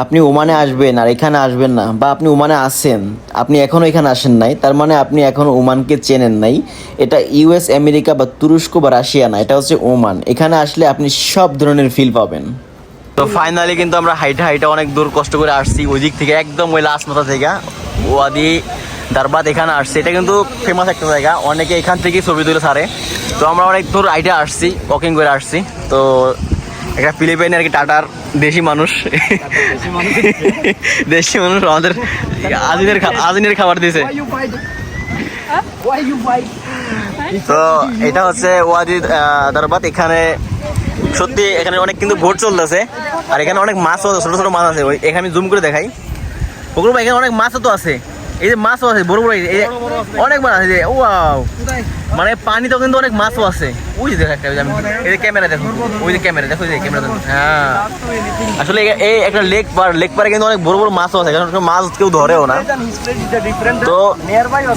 আপনি ওমানে আসবেন আর এখানে আসবেন না, বা আপনি ওমানে আসেন আপনি এখনও এখানে আসেন নাই, তার মানে আপনি এখনও ওমানকে চেনেন নাই। এটা ইউএস, আমেরিকা বা তুরস্ক বা রাশিয়া না, এটা হচ্ছে ওমান। এখানে আসলে আপনি সব ধরনের ফিল পাবেন। তো ফাইনালি কিন্তু আমরা হাইটা হাইটা অনেক দূর কষ্ট করে আসছি, ওই দিক থেকে একদম ওই লাস্ট মাথা থেকে। ওয়াদি দারবাদ এখানে আসছে, এটা কিন্তু ফেমাস একটা জায়গা, অনেকে এখান থেকেই ছবি তুলে সারে তো আমরা অনেক দূর হাইটে আসছি ওয়াকিং করে আসছি, তো একটা ফিলিপাইন আর কি টাটার দেশি মানুষ। দেশি মানুষ আমাদের আদিনের খা- আদিনের খাবার দিয়েছে? তো এটা হচ্ছে ওয়াদি আহ, এখানে সত্যি এখানে অনেক কিন্তু ভোট চলতেছে আর এখানে অনেক মাছও ছোট ছোট মাছ আছে। ওই এখানে জুম করে দেখাই। ওগুলো এখানে অনেক মাছও তো আছে। এই যে মাছও আছে বড় বড় অনেক মাছ আছে। ও মানে পানি তো কিন্তু অনেক মাছও আছে। ওই যে দেখা একটা এই যে ক্যামেরা দেখো ওই যে ক্যামেরা দেখো যে ক্যামেরা দেখো হ্যাঁ। আসলে এই- একটা লেক পার লেক পারে কিন্তু অনেক বড় বড় মাছও আছে কারণ মাছ কেউ ধরেও না। তো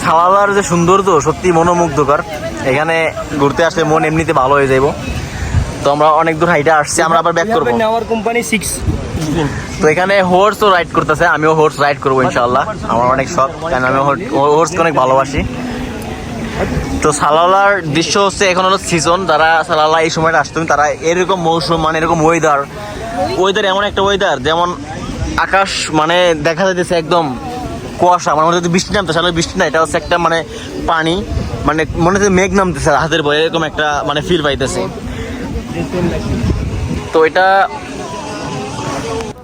সালালার যে সৌন্দর্য সত্যি মনোমুগ্ধকর। এখানে ঘুরতে আসলে মন এমনিতে ভালো হয়ে যাইব। তো আমরা অনেক দূর হাইটে আসছি আমরা আবার ব্যাক করব। Our company six. তো এখানে হোর্সও রাইড করতেছে, আমিও হোর্স রাইড করব ইনশাল্লাহ আমার অনেক শখ, কারণ আমি হোর্সকে অনেক ভালোবাসি। তো সালালার দৃশ্য হচ্ছে, এখন হলো সিজন যারা সালালা এই সময়টা আসতেন তারা এরকম মৌসুম মানে এরকম ওয়েদার ওয়েদার এমন একটা ওয়েদার যেমন আকাশ মানে দেখা যাইতেছে একদম কুয়াশা মানে মনে হচ্ছে বৃষ্টি নামতে, আসলে বৃষ্টি না, এটা হচ্ছে একটা মানে পানি মানে মনে হচ্ছে মেঘ নামতেছে, হাতের বয়ে এরকম একটা মানে ফিল পাইতেছে। তো এটা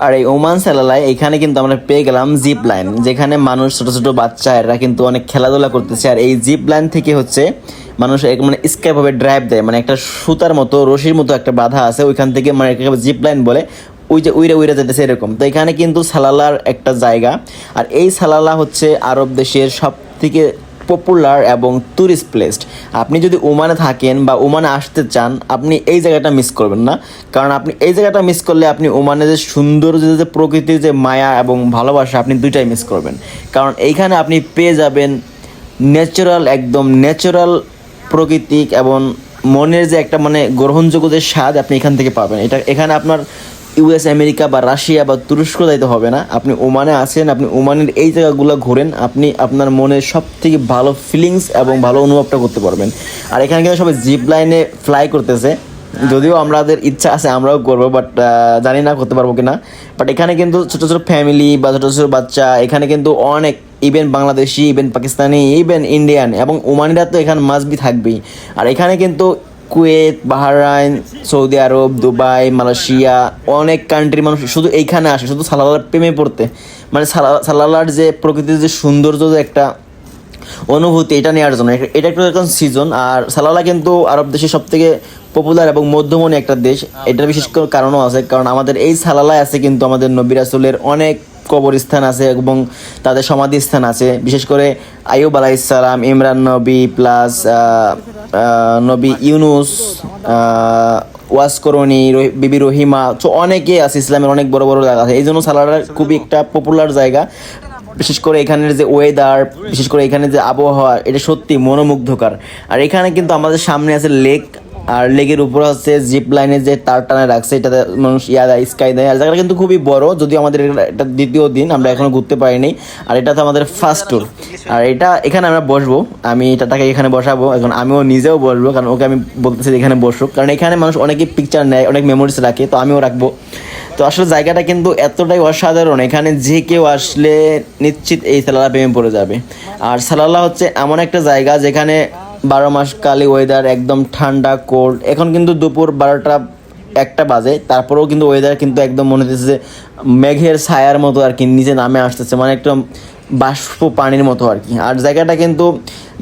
আর এই ওমান সেলালায় এখানে কিন্তু আমরা পেয়ে গেলাম জিপ লাইন, যেখানে মানুষ, ছোট ছোট বাচ্চা এরা কিন্তু অনেক খেলাধুলা করতেছে। আর এই জিপ লাইন থেকে হচ্ছে মানুষ এক- মানে স্কেপ ভাবে ড্রাইভ দেয় মানে একটা সুতার মতো, রশির মতো একটা বাধা আছে ওইখান থেকে মানে জিপ লাইন বলে, ওই যে উইরে উইরে যেতেছে এরকম। তো এখানে কিন্তু সালালার একটা জায়গা। আর এই সালালা হচ্ছে আরব দেশের সব থেকে পপুলার এবং ট্যুরিস্ট প্লেসড আপনি যদি ওমানে থাকেন বা ওমানে আসতে চান, আপনি এই জায়গাটা মিস করবেন না। কারণ আপনি এই জায়গাটা মিস করলে আপনি ওমানে যে সুন্দর যে যে প্রকৃতির যে মায়া এবং ভালোবাসা, আপনি দুইটাই মিস করবেন। কারণ এইখানে আপনি পেয়ে যাবেন ন্যাচারাল একদম ন্যাচারাল প্রকৃতিক এবং মনের যে একটা মানে গ্রহণযোগ্য যে স্বাদ আপনি এখান থেকে পাবেন। এটা এখানে আপনার ইউএস, আমেরিকা বা রাশিয়া বা তুরস্ক যাইতে হবে না। আপনি ওমানে আছেন, আপনি ওমানের এই জায়গাগুলো ঘোরেন, আপনি আপনার মনে সব থেকে ভালো ফিলিংস এবং ভালো অনুভবটা করতে পারবেন। আর এখানে কিন্তু সবাই জিপ লাইনে ফ্লাই করতেছে। যদিও আমাদের ইচ্ছা আছে, আমরাও করব বাট জানি না করতে পারব কিনা। বাট এখানে কিন্তু ছোটো ছোটো ফ্যামিলি বা ছোটো ছোটো বাচ্চা, এখানে কিন্তু অনেক even Bangladeshi even Pakistani even Indian এবং ওমানিরা তো এখানে মাসবি থাকবেই। আর এখানে কিন্তু Kuwait, Bahrain, Saudi Arab, Dubai, Malaysia, অনেক কান্ট্রির মানুষ শুধু এইখানে আসে, শুধু সালালার প্রেমে পড়তে। মানে সালা- সালালার যে প্রকৃতির যে সৌন্দর্য যে একটা অনুভূতি, এটা নেওয়ার জন্য। এটা- একটু এখন সিজন আর সালালা কিন্তু আরব দেশের সব থেকে পপুলার এবং মধ্যমণি একটা দেশ। এটার বিশেষ করে কারণও আছে, কারণ আমাদের এই সালালায় আছে কিন্তু আমাদের নবী রাসূলের অনেক কবরস্থান আছে এবং তাদের সমাধিস্থান আছে। বিশেষ করে আইয়ুব আলাইসালাম ইমরান নবী প্লাস নবী ইউনুস ওয়াসকরণী বিবি রহিমা, তো অনেকে আছে, ইসলামের অনেক বড় বড় জায়গা আছে। এই জন্য সালারা খুবই একটা পপুলার জায়গা। বিশেষ করে এখানের যে ওয়েদার বিশেষ করে এখানে যে আবহাওয়া, এটা সত্যি মনোমুগ্ধকর। আর এখানে কিন্তু আমাদের সামনে আছে লেক আর লেকের উপরে হচ্ছে জিপ লাইনে যে তার টানে রাখছে, এটাতে মানুষ ইয়া দেয় স্কাই দেয়। আর জায়গাটা কিন্তু খুবই বড়, যদিও আমাদের এটা- দ্বিতীয় দিন, আমরা এখনও ঘুরতে পারিনি। আর এটা তো আমাদের ফার্স্ট ট্যুর আর এটা এখানে আমরা বসবো, আমি টাটাকে এখানে বসাবো, এখন আমিও নিজেও বসবো, কারণ ওকে আমি বলতেছি এখানে বসুক। কারণ এখানে মানুষ অনেকেই পিকচার নেয়, অনেক মেমোরিজ রাখে, তো আমিও রাখব। তো আসলে জায়গাটা কিন্তু এতটাই অসাধারণ, এখানে যে কেউ আসলে নিশ্চিত এই সালালা প্রেমে পড়ে যাবে। আর সালালা হচ্ছে এমন একটা জায়গা যেখানে বারো মাস কালি ওয়েদার একদম ঠান্ডা কোল্ড এখন কিন্তু দুপুর বারোটা একটা বাজে, তারপরেও কিন্তু ওয়েদার কিন্তু একদম মনে হচ্ছে যে মেঘের ছায়ার মতো আর কি, নিচে নামে আসতেছে। মানে একদম বাষ্প পানির মতো আর কি। আর জায়গাটা কিন্তু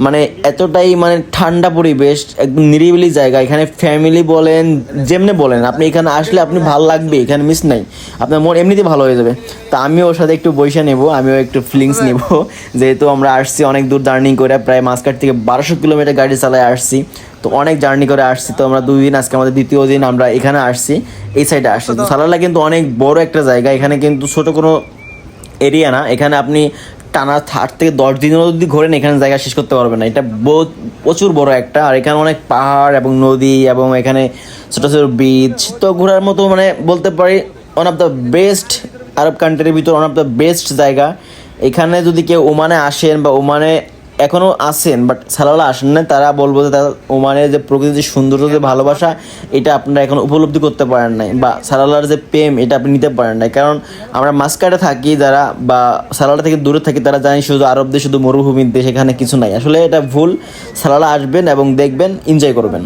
মানে এতটাই মানে ঠান্ডা পরিবেশ, একদম নিরিবিলি জায়গা। এখানে ফ্যামিলি বলেন, যেমনি বলেন, আপনি এখানে আসলে আপনি ভালো লাগবে, এখানে মিস নাই। আপনার মন এমনিতে ভালো হয়ে যাবে। তা আমিও ওর সাথে একটু বৈশা নেব, আমিও একটু ফিলিংস নেব। যেহেতু আমরা আসছি অনেক দূর জার্নি করে, প্রায় মাসকাট থেকে বারোশো কিলোমিটার গাড়ি চালায় আসছি। তো অনেক জার্নি করে আসছি। তো আমরা দুই দিন, আজকে আমাদের দ্বিতীয় দিন আমরা এখানে আসছি, এই সাইডে আসছি। তো সালালা কিন্তু অনেক বড় একটা জায়গা। এখানে কিন্তু ছোট কোনো এরিয়া না। এখানে আপনি টানা আট থেকে দশ দিনের যদি ঘোরেন, এখানে জায়গা শেষ করতে পারবে না। এটা বহুত, প্রচুর বড় একটা, আর এখানে অনেক পাহাড় এবং নদী এবং এখানে ছোট ছোট বিচ তো ঘোরার মতো মানে বলতে পারি one of the best Arab কান্ট্রির ভিতর ওয়ান অফ দ্য বেস্ট জায়গা। এখানে যদি কেউ ওমানে আসেন বা ওমানে এখনও আসেন বাট সালাওয়ালা আসেন না তারা বলব যে তারা ওমানের যে প্রকৃতির সৌন্দর্য, যে ভালোবাসা, এটা আপনারা এখন উপলব্ধি করতে পারেন নাই, বা সালালার যে প্রেম, এটা আপনি নিতে পারেন নাই। কারণ আমরা মাস্কাটে থাকি যারা, বা সালালা থেকে দূরে থাকি, তারা জানি শুধু আরব দেশ, শুধু মরুভূমির দেশ, এখানে কিছু নাই। আসলে এটা ভুল সালালা আসবেন এবং দেখবেন এনজয় করবেন।